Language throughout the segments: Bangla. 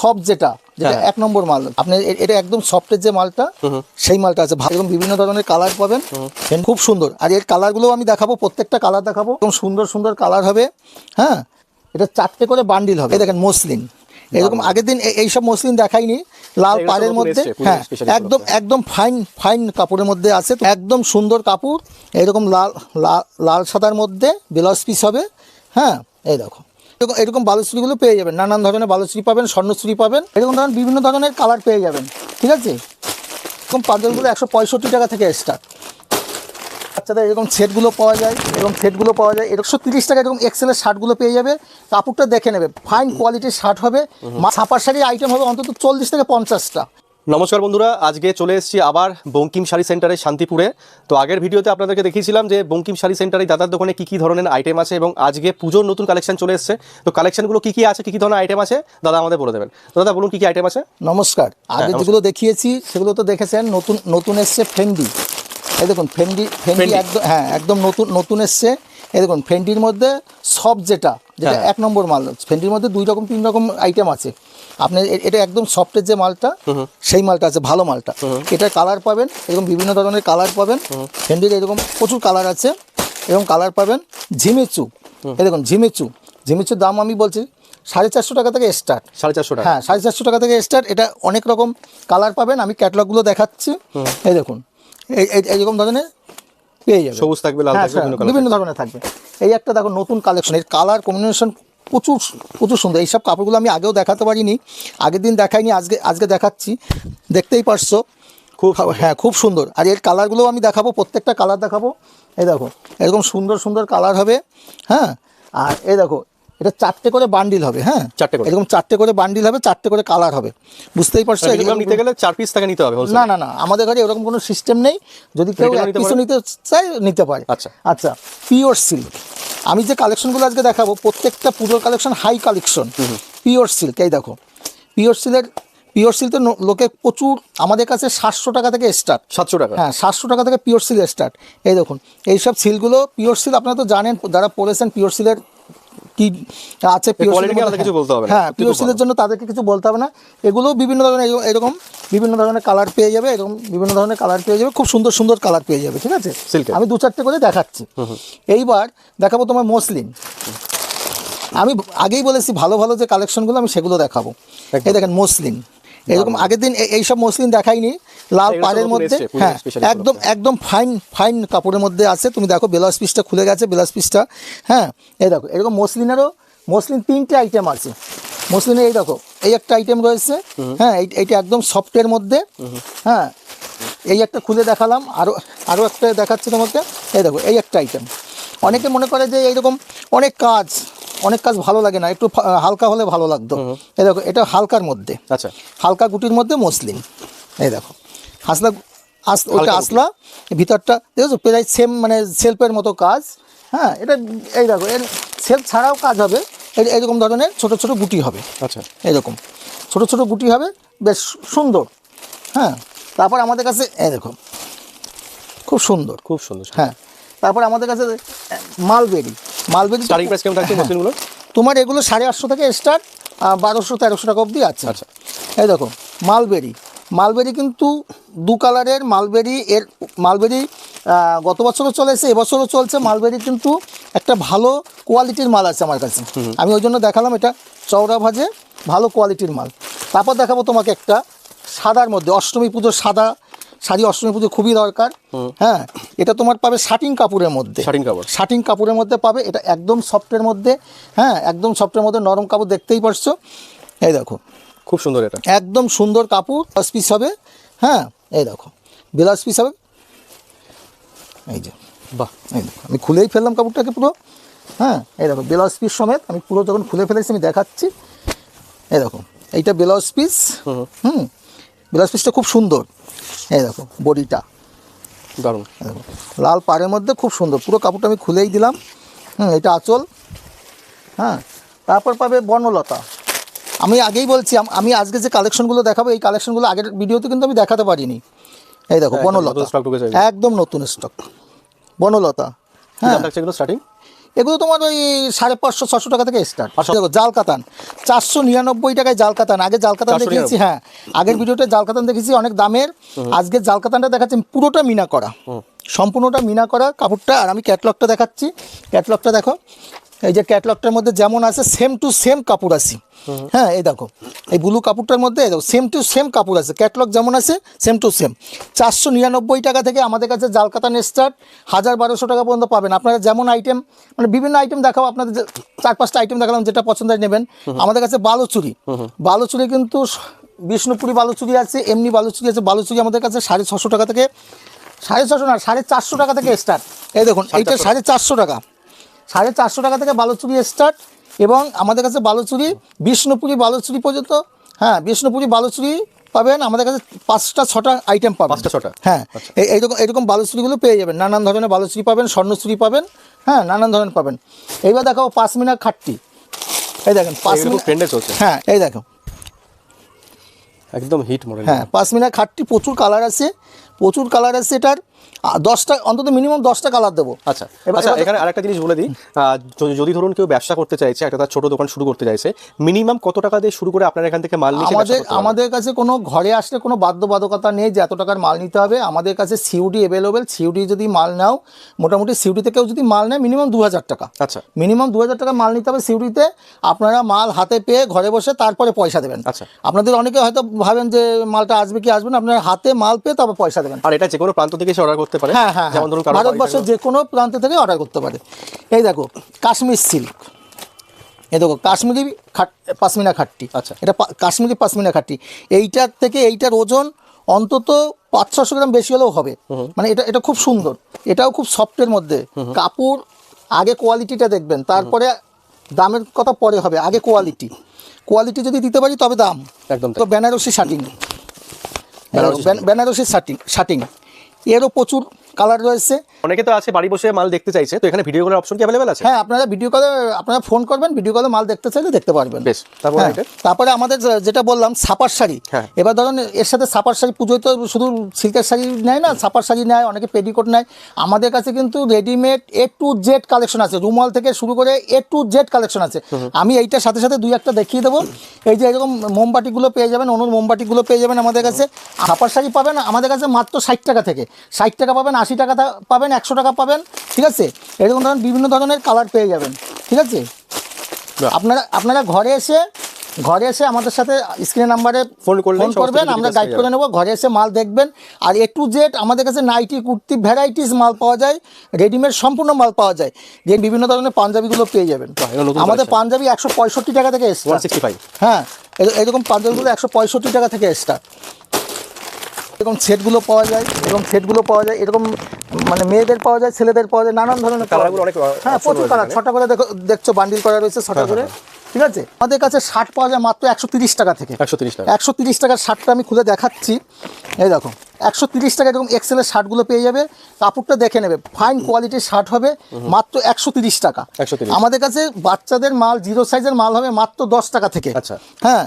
সফট যেটা যেটা হ্যাঁ। এক নম্বর মাল। আপনি এটা একদম সফটের যে মালটা সেই মালটা আছে। ভালো এবং বিভিন্ন ধরনের কালার পাবেন। খুব সুন্দর। আর এর কালারগুলো আমি দেখাবো প্রত্যেকটা কালার দেখাবো। এবং সুন্দর সুন্দর কালার হবে। হ্যাঁ? এটা চারটে করে বান্ডিল হবে। দেখেন মসলিন। এরকম আগের দিন এইসব মসলিন দেখাইনি। লাল পাড়ের মধ্যে। হ্যাঁ একদম একদম ফাইন ফাইন কাপড়ের মধ্যে আছে। একদম সুন্দর কাপড়। এরকম লাল লাল লাল সাদার মধ্যে ব্লাউজ পিস হবে। হ্যাঁ? এই দেখো। এরকম বালুশ্রীগুলো পেয়ে যাবেন। নানান ধরনের বালুশ্রী পাবেন স্বর্ণশ্রী পাবেন এরকম ধরনের বিভিন্ন ধরনের কালার পেয়ে যাবেন। ঠিক আছে? এরকম পাঞ্জাবিগুলো একশো পঁয়ষট্টি টাকা থেকে স্টার্ট বাচ্চাদের এরকম সেটগুলো পাওয়া যায় এরকম সেটগুলো পাওয়া যায়। একশো তিরিশ টাকা এরকম এক্সেলের শার্টগুলো পেয়ে যাবে। কাপড়টা দেখে নেবে। ফাইন কোয়ালিটির শার্ট হবে। ছাপার শাড়ি আইটেম হবে অন্তত চল্লিশ থেকে পঞ্চাশটা। নমস্কার বন্ধুরা আজকে চলে এসেছি আবার বঙ্কিম শাড়ি সেন্টারে শান্তিপুরে। তো আগের ভিডিওতে আপনাদেরকে দেখিয়েছিলাম যে বঙ্কিম শাড়ি সেন্টারে দাদার দোকানে কি কি ধরনের আইটেম আছে এবং আজকে পুজোর নতুন কালেকশন চলে এসেছে। তো কালেকশনগুলো কি কি আছে কি কি ধরনের আইটেম আছে দাদা আমাদের বলে দেবেন। তো দাদা বলুন কি কি আইটেম আছে? নমস্কার। আগে যেগুলো দেখিয়েছি সেগুলো তো দেখেছেন নতুন নতুন এসছে ফেন্ডি এই দেখুন ফেন্ডি ফেন্ডি ফেন্ডি। একদম হ্যাঁ একদম নতুন নতুন এসছে। এই দেখুন ফেন্ডির মধ্যে সব যেটা যেটা হ্যাঁ। এক নম্বর মাল ফেন্ডির মধ্যে দুই রকম তিন রকম আইটেম আছে। আপনি এটা একদম সফটের যে মালটা সেই মালটা আছে ভালো মালটা। এটা কালার পাবেন এরকম বিভিন্ন ধরনের কালার পাবেন। ফেন্ডির এরকম প্রচুর কালার আছে। এরকম কালার পাবেন ঝিমেচু। এই দেখুন ঝিমেচু। ঝিমেচুর দাম আমি বলছি সাড়ে চারশো টাকা থেকে স্টার্ট সাড়ে চারশো টাকা। হ্যাঁ সাড়ে চারশো টাকা থেকে স্টার্ট এটা অনেক রকম কালার পাবেন আমি ক্যাটালগুলো দেখাচ্ছি। এই দেখুন এই এই- এইরকম ধরনের পেয়ে যাবে সবুজ থাকবে লাল হ্যাঁ, থাকবে বিভিন্ন বিভিন্ন ধরনের থাকবে। এই একটা দেখো নতুন কালেকশন এর কালার কম্বিনেশন প্রচুর প্রচুর সুন্দর। এইসব কাপড়গুলো আমি আগেও দেখাতে পারিনি। আগের দিন দেখাইনি আজকে আজকে দেখাচ্ছি। দেখতেই পারছ। খুব হ্যাঁ খুব সুন্দর। আর এর কালারগুলোও আমি দেখাবো প্রত্যেকটা কালার দেখাবো। এই দেখো এরকম সুন্দর সুন্দর কালার হবে। হ্যাঁ আর এই দেখো এটা চারটে করে বান্ডিল হবে হ্যাঁ? চারটে করে। এরকম চারটে করে বান্ডিল হবে চারটে করে কালার হবে। বুঝতেই পারছ? এরকম- নিতে গেলে চার পিস টাকা নিতে হবে না না না আমাদের ঘরে এরকম কোনো সিস্টেম নেই। যদি কেউ এক পিসও নিতে চায় নিতে পারে। আচ্ছা। আচ্ছা পিওর সিল্ক আমি যে কালেকশনগুলো আজকে দেখাবো প্রত্যেকটা পুজোর collection high collection pure silk এই দেখো। পিওর সিল্কের পিওর সিল্ক তো লোকে প্রচুর আমাদের কাছে সাতশো টাকা থেকে স্টার্ট সাতশো টাকা। হ্যাঁ সাতশো টাকা থেকে পিওর সিল স্টার্ট এই দেখুন এইসব সিলগুলো পিওর সিল আপনারা তো জানেন যারা পড়েছেন পিওর সিলের কি আছে পিওর quality নিয়ে আলাদা কিছু বলতে হবে হ্যাঁ সত্যি খুব জন্য তাদেরকে কিছু বলতে হবে না। এগুলো বিভিন্ন ধরনের এরকম- বিভিন্ন ধরনের কালার পেয়ে যাবে এরকম বিভিন্ন ধরনের কালার পেয়ে যাবে খুব সুন্দর সুন্দর কালার পেয়ে যাবে ঠিক আছে। আমি দু চারটে করে দেখাচ্ছি। এইবার দেখাবো তোমার মসলিন। আমি আগেই বলেছি ভালো ভালো যে কালেকশনগুলো আমি সেগুলো দেখাবো। এই দেখেন মসলিন। এরকম আগের দিন এইসব মসলিন দেখাইনি। লাল পাড়ের মধ্যে হ্যাঁ একদম একদম ফাইন ফাইন কাপড়ের মধ্যে আছে। তুমি দেখো ব্লাউজ পিসটা খুলে গেছে ব্লাউজ পিসটা হ্যাঁ এই দেখো এরকম মসলিনেরও মসলিন তিনটে আইটেম আছে। মসলিনে এই দেখো এই একটা আইটেম রয়েছে হ্যাঁ এই- এইটা একদম সফটের মধ্যে হ্যাঁ এই একটা খুলে দেখালাম আরও আরও একটা দেখাচ্ছি তোমাকে এই দেখো এই একটা আইটেম অনেকে মনে করে যে এইরকম অনেক কাজ অনেক কাজ ভালো লাগে না একটু হালকা হলে ভালো লাগতো। এই দেখো এটা হালকার মধ্যে। আচ্ছা। হালকা গুটির মধ্যে মসলিন। এই দেখো হাসলা ওটা আসলা ভিতরটা দেখেছ প্রায় সেম মানে সেলফের মতো কাজ। হ্যাঁ এটা এই দেখো এর সেলফ ছাড়াও কাজ হবে। এর- এরকম ধরনের ছোট ছোট গুটি হবে। আচ্ছা। এরকম। ছোট ছোট গুটি হবে বেশ সুন্দর। হ্যাঁ তারপর আমাদের কাছে এই দেখো খুব সুন্দর। খুব সুন্দর। হ্যাঁ তারপর আমাদের কাছে মালবেরি। মালবেরি স্টার্টিং প্রাইস কেমন থাকছে মসলিনগুলো তোমার এগুলো সাড়ে আটশো থেকে স্টার্ট বারোশো তেরোশো টাকা অবধি আছে। আচ্ছা। এই দেখো মালবেরি। মালবেরি কিন্তু দু কালারের মালবেরি এর মালবেরি গত বছরও চলেছে এবছরও চলছে। মালবেরি কিন্তু একটা ভালো কোয়ালিটির মাল আছে আমার কাছে। আমি ওই জন্য দেখালাম এটা চওড়া ভাজে ভালো কোয়ালিটির মাল। তারপর দেখাবো তোমাকে একটা সাদার মধ্যে অষ্টমী পুজোর সাদা শাড়ি অষ্টমী পুজো খুবই দরকার। হ্যাঁ এটা তোমার পাবে শাটিং কাপড়ের মধ্যে। শাটিং কাপড়। শাটিং কাপড়ের মধ্যে পাবে এটা একদম সফটের মধ্যে হ্যাঁ একদম সফটের মধ্যে নরম কাপড় দেখতেই পারছ। এই দেখো। খুব সুন্দর এটা। একদম সুন্দর কাপড় ব্লাউজ পিস হবে হ্যাঁ এই দেখো। ব্লাউজ পিস হবে। এই যে বাহ। এই দেখো আমি খুলেই ফেললাম কাপড়টাকে পুরো। হ্যাঁ এই দেখো ব্লাউজ পিস সমেত আমি পুরো যখন খুলে ফেলেছি আমি দেখাচ্ছি। এই দেখো এইটা ব্লাউজ পিস হুম ব্লাউজ পিসটা খুব সুন্দর। এই দেখো বডিটা। দারুণ। লাল পাড়ের মধ্যে খুব সুন্দর। পুরো কাপড়টা আমি খুলেই দিলাম। হুম এটা আঁচল। হ্যাঁ তারপর পাবে বর্ণলতা। আমি আগেই বলছি আমি আজকে যে কালেকশনগুলো দেখাবো এই কালেকশনগুলো আগের ভিডিওতে কিন্তু আমি দেখাতে পারিনি। এই দেখো একদম বনলতা একদম নতুন স্টক বনলতা হ্যাঁ। স্টার্টিং এগুলো তোমার ওই সাড়ে পাঁচশো ছশো টাকা থেকে স্টার্ট। দেখো জাল কাতান চারশো নিরানব্বই টাকায় জাল কাতান আগে জাল কাতান 499 দেখিয়েছি হ্যাঁ। আগের ভিডিওতে জাল কাতান দেখেছি অনেক দামের। আজকে জাল কাতানটা দেখাচ্ছি পুরোটা মিনা করা। সম্পূর্ণটা মিনা করা কাপড়টা আর আমি ক্যাটলগটা দেখাচ্ছি। ক্যাটলগটা দেখো। এই যে ক্যাটলগটার মধ্যে যেমন আছে সেম টু সেম কাপড় আছে। হ্যাঁ এই দেখো এই ব্লু কাপড়টার মধ্যে এই দেখো সেম টু সেম কাপড় আছে। ক্যাটলগ যেমন আছে সেম টু সেম চারশো নিরানব্বই টাকা থেকে আমাদের কাছে জাল কাতান স্টার্ট হাজার বারোশো টাকা পর্যন্ত পাবেন। আপনারা যেমন আইটেম মানে বিভিন্ন আইটেম দেখাবো আপনাদের যে- চার পাঁচটা আইটেম দেখালাম যেটা পছন্দ নেবেন। আমাদের কাছে বালুচুরি। বালুচুরি কিন্তু বিষ্ণুপুরি বালুচুরি আছে এমনি বালুচুরি আছে। বালুচুরি আমাদের কাছে সাড়ে ছশো টাকা থেকে সাড়ে ছশো না সাড়ে চারশো টাকা থেকে স্টার্ট এই দেখুন এইটা সাড়ে চারশো টাকা। সাড়ে চারশো টাকা থেকে বালুচুরি স্টার্ট এবং আমাদের কাছে বালুচুরি বিষ্ণুপুরি বালুচুরি পর্যন্ত হ্যাঁ বিষ্ণুপুরি বালুচুরি পাবেন আমাদের কাছে পাঁচটা ছটা আইটেম পাবেন। পাঁচটা ছটা? হ্যাঁ এই এইরকম এইরকম বালুচুরিগুলো পেয়ে যাবেন। নানান ধরনের বালুচুরি পাবেন স্বর্ণচুরি পাবেন হ্যাঁ নানান ধরনের পাবেন। এইবার দেখাবো পাঁচমিনা খাট্টি। এই দেখেন পাঁচ চলছে। হ্যাঁ এই দেখো। একদম হিট মডেল হ্যাঁ পাঁচমিনা খাটটি প্রচুর কালার আছে। প্রচুর কালার আছে এটার। দশটা অন্তত মিনিমাম দশটা কালার দেবো। আচ্ছা আচ্ছা এখানে আরেকটা জিনিস বলে দিই। যদি- ধরুন কেউ ব্যবসা করতে চাইছে একটা তার ছোট দোকান শুরু করতে চাইছে মিনিমাম কত টাকা দিয়ে শুরু করে আপনার এখান থেকে মাল নিয়ে আমাদের আমাদের কাছে কোনো ঘরে আসলে কোনো বাধ্যবাধকতা নেই যে এত টাকার মাল নিতে হবে। আমাদের কাছে সিউডি অ্যাভেলেবেল সিউডি যদি মাল নাও মোটামুটি সিউডি থেকেও যদি মাল নেয় মিনিমাম দু হাজার টাকা। আচ্ছা। মিনিমাম দু হাজার টাকা মাল নিতে হবে সিউডিতে আপনারা মাল হাতে পেয়ে ঘরে বসে তারপরে পয়সা দেবেন। আচ্ছা। আপনাদের অনেকে হয়তো ভাবেন যে মালটা আসবে কি আসবে না। আপনারা হাতে মাল পেয়ে তবে পয়সা দেবেন। আর এটা যে কোনো প্রান্ত থেকে সে অর্ডার করতে পারে। হ্যাঁ হ্যাঁ যেমন ধরুন ভারতবর্ষের যে কোনো প্রান্ত থেকে অর্ডার করতে পারে। এই দেখো কাশ্মীর সিল্ক। এই দেখো কাশ্মীরি খাট পাশমিনা খাট্টি। আচ্ছা। এটা কাশ্মীরি পাশমিনা খাট্টি। এইটার থেকে এইটার ওজন অন্তত পাঁচ ছশো গ্রাম বেশি হলেও হবে। মানে এটা এটা খুব সুন্দর। এটাও খুব সফটের মধ্যে। কাপড় আগে কোয়ালিটিটা দেখবেন তারপরে দামের কথা পরে হবে আগে কোয়ালিটি। কোয়ালিটি যদি দিতে পারি তবে দাম। একদম তো বেনারসি শাটিং বেনারসি বেনারসি শাটিং শাটিং এরও প্রচুর কালার রয়েছে। অনেকে তো আছে বাড়ি বসে মাল দেখতে চাইছে তো এখানে ভিডিও কলের অপশন কি অ্যাভেলেবেল আছে? হ্যাঁ আপনারা ভিডিও কলে আপনারা ফোন করবেন ভিডিও কলে মাল দেখতে চাইলে দেখতে পারবেন। বেশ, তারপরে হ্যাঁ, এটা? তারপরে আমাদের যেটা বললাম ছাপার শাড়ি। হ্যাঁ। এবার ধরুন এর সাথে ছাপার শাড়ি পুজোয় তো শুধু সিল্কের শাড়ি নেয় না ছাপার শাড়ি নেয় অনেকে পেটিকোট নেয়। আমাদের কাছে কিন্তু readymade A to Z collection আছে রুমাল থেকে শুরু করে এ টু জেড কালেকশন আছে। আমি এইটার সাথে সাথে দুই একটা দেখিয়ে দেবো। এই যে এরকম মোমবাতিগুলো পেয়ে যাবেন অনুর মোমবাতিগুলো পেয়ে যাবেন আমাদের কাছে। ছাপার শাড়ি পাবেন আমাদের কাছে মাত্র ষাট টাকা থেকে। ষাট টাকা পাবেন আশি টাকা পাবেন একশো টাকা পাবেন ঠিক আছে? এরকম ধরনের বিভিন্ন ধরনের কালার পেয়ে যাবেন ঠিক আছে? আপনারা আপনারা ঘরে এসে ঘরে এসে আমাদের সাথে স্ক্রিন নাম্বারে ফোন করলেই ফোন করবেন আমরা গাইড করে নেব ঘরে এসে মাল দেখবেন। আর এ টু জেড আমাদের কাছে নাইটি কুর্তি ভ্যারাইটিস মাল পাওয়া যায় রেডিমেড সম্পূর্ণ মাল পাওয়া যায়। যে বিভিন্ন ধরনের পাঞ্জাবিগুলো পেয়ে যাবেন। আমাদের পাঞ্জাবি একশো পঁয়ষট্টি টাকা থেকে ফাইভ হ্যাঁ এরকম পাঞ্জাবিগুলো একশো পঁয়ষট্টি টাকা থেকে স্টার্ট এরকম সেটগুলো পাওয়া যায় এরকম সেটগুলো পাওয়া যায় এরকম মানে মেয়েদের পাওয়া যায় ছেলেদের পাওয়া যায় নানান ধরনের কালারগুলো। অনেক, হ্যাঁ প্রচুর কালার ছটা করে দেখো দেখছ বান্ডিল করা রয়েছে ছটা করে ঠিক আছে? আমাদের কাছে শার্ট পাওয়া যায় মাত্র একশো তিরিশ টাকা থেকে। একশো তিরিশ টাকা। একশো তিরিশ টাকার শার্টটা আমি খুলে দেখাচ্ছি। এই দেখো একশো তিরিশ টাকা এরকম এক্সেলের শার্টগুলো পেয়ে যাবে। কাপড়টা দেখে নেবে ফাইন কোয়ালিটির শার্ট হবে মাত্র একশো তিরিশ টাকা। 130 আমাদের কাছে বাচ্চাদের মাল জিরো সাইজের মাল হবে মাত্র দশ টাকা থেকে। আচ্ছা। হ্যাঁ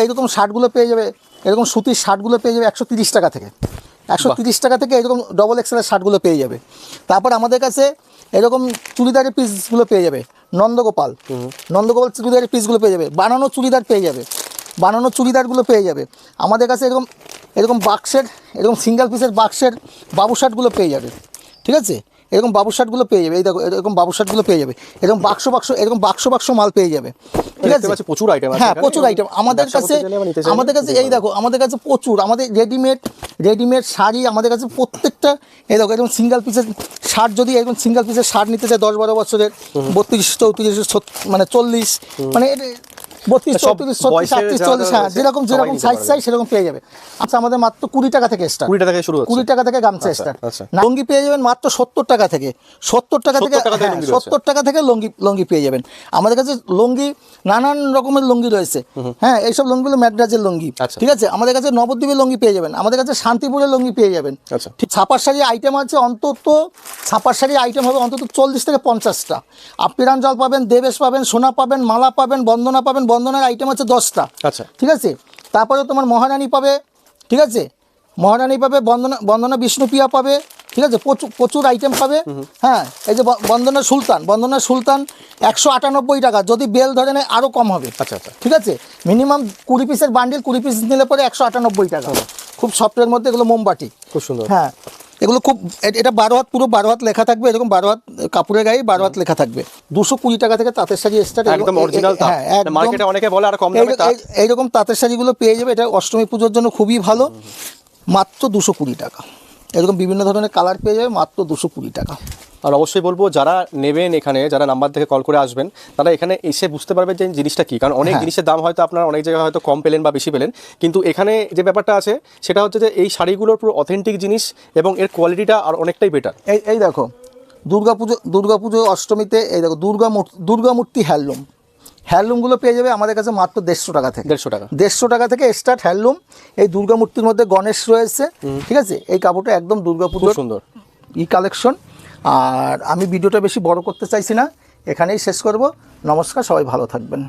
এইরকম শার্টগুলো পেয়ে যাবে এরকম সুতির শার্টগুলো পেয়ে যাবে একশো তিরিশ টাকা থেকে। একশো তিরিশ টাকা থেকে এরকম ডবল এক্সেলের শার্টগুলো পেয়ে যাবে। তারপর আমাদের কাছে এরকম চুড়িদারের পিসগুলো পেয়ে যাবে নন্দগোপাল। নন্দগোপাল চুড়িদারের পিসগুলো পেয়ে যাবে বানানো চুড়িদার পেয়ে যাবে বানানো চুড়িদারগুলো পেয়ে যাবে। আমাদের কাছে এরকম এরকম বাক্সের এরকম সিঙ্গেল পিসের বাক্সের বাবু শার্টগুলো পেয়ে যাবে ঠিক আছে? এরকম বাবু শার্টগুলো পেয়ে যাবে এই দেখো এরকম বাবু শার্টগুলো পেয়ে যাবে এরকম বাক্স বাক্স এরকম বাক্স বাক্স মাল পেয়ে যাবে ঠিক আছে? প্রচুর আছে হ্যাঁ প্রচুর আইটেম আমাদের কাছে আমাদের কাছে এই দেখো আমাদের কাছে প্রচুর আমাদের রেডিমেড রেডিমেড শাড়ি আমাদের কাছে প্রত্যেকটা এই দেখো এরকম সিঙ্গেল পিসের শার্ট যদি এরকম সিঙ্গেল পিসের শার্ট নিতে চায় দশ বারো বছরের বত্রিশ চৌত্রিশ মানে চল্লিশ মানে বত্রিশ চৌত্রিশ ছত্রিশ আটত্রিশ চল্লিশ হ্যাঁ যেরকম যেরকম সাইজ চাই সেরকম পেয়ে যাবে। আচ্ছা আমাদের মাত্র কুড়ি টাকা থেকে স্টার্ট কুড়ি টাকা থেকে শুরু কুড়ি টাকা থেকে গামছা আচ্ছা, স্টার্ট আচ্ছা। লঙ্গি পেয়ে যাবেন মাত্র সত্তর টাকা থেকে। সত্তর টাকা থেকে 70 টাকা থেকে হ্যাঁ, লুঙ্গি সত্তর টাকা থেকে লঙ্গি লঙ্গি পেয়ে যাবেন। আমাদের কাছে লঙ্গি নানান রকমের লঙ্গি রয়েছে। হ্যাঁ এইসব লঙ্গিগুলো ম্যাড্রাজের লঙ্গি। আচ্ছা। ঠিক আছে? আমাদের কাছে নবদ্বীপের লঙ্গি পেয়ে যাবেন। আমাদের কাছে শান্তিপুরের লঙ্গি পেয়ে যাবেন। ঠিক ছাপার শাড়ি আইটেম আছে অন্তত ছাপার শাড়ি আইটেম হবে অন্তত চল্লিশ থেকে পঞ্চাশটা। আপিরান জল পাবেন দেবেশ পাবেন সোনা পাবেন মালা পাবেন বন্দনা পাবেন বন্দনার আইটেম আছে দশটা। আচ্ছা। ঠিক আছে? তারপরে তোমার মহারানী পাবে ঠিক আছে? মহারানী পাবে বন্দনা বন্দনা বিষ্ণুপ্রিয়া পাবে ঠিক আছে? প্রচুর প্রচুর আইটেম পাবে। হ্যাঁ এই যে বন্দনা সুলতান বন্দনা সুলতান একশো আটানব্বই টাকা যদি বেল ধরে নেয় আরও কম হবে। আচ্ছা আচ্ছা। ঠিক আছে? মিনিমাম কুড়ি পিসের বান্ডিল কুড়ি পিস নিলে পরে একশো আটানব্বই টাকা। খুব সফটের মধ্যে এগুলো মোমবাটি খুব সুন্দর। হ্যাঁ। এগুলো খুব এটা বারো হাত পুরো বারো হাত লেখা থাকবে এরকম বারো হাত কাপড়ের গায়ে বারো হাত লেখা থাকবে। দুশো কুড়ি টাকা থেকে তাঁতের শাড়ি স্টার্ট একদম অরিজিনাল হ্যাঁ মার্কেটে অনেকে বলে আর কম এইরকম তাঁতের শাড়িগুলো পেয়ে যাবে। এটা অষ্টমী পুজোর জন্য খুবই ভালো। মাত্র দুশো কুড়ি টাকা। এরকম বিভিন্ন ধরনের কালার পেয়ে যাবে মাত্র দুশো কুড়ি টাকা। আর অবশ্যই বলব যারা নেবেন এখানে যারা নাম্বার থেকে কল করে আসবেন তারা এখানে এসে বুঝতে পারবে যে জিনিসটা কি। কারণ অনেক হ্যাঁ। জিনিসের দাম হয়তো আপনারা অনেক জায়গায় হয়তো কম পেলেন বা বেশি পেলেন। কিন্তু এখানে যে ব্যাপারটা আছে সেটা হচ্ছে যে এই শাড়িগুলোর পুরো অথেন্টিক জিনিস এবং এর কোয়ালিটিটা আর অনেকটাই বেটার এই এই দেখো দুর্গাপুজো দুর্গাপুজো অষ্টমীতে এই দেখো দুর্গা মূর্তি দুর্গা মূর্তি হ্যান্ডলুম। হ্যান্ডলুমগুলো পেয়ে যাবে আমাদের কাছে মাত্র দেড়শো টাকা থেকে। দেড়শো টাকা। দেড়শো টাকা থেকে স্টার্ট হ্যান্ডলুম। এই দুর্গা মূর্তির মধ্যে গণেশ রয়েছে ঠিক আছে? এই কাপড়টা একদম দুর্গা খুব সুন্দর। ই কালেকশন আর আমি ভিডিওটা বেশি বড় করতে চাইছি না। এখানেই শেষ করব। নমস্কার সবাই ভালো থাকবেন।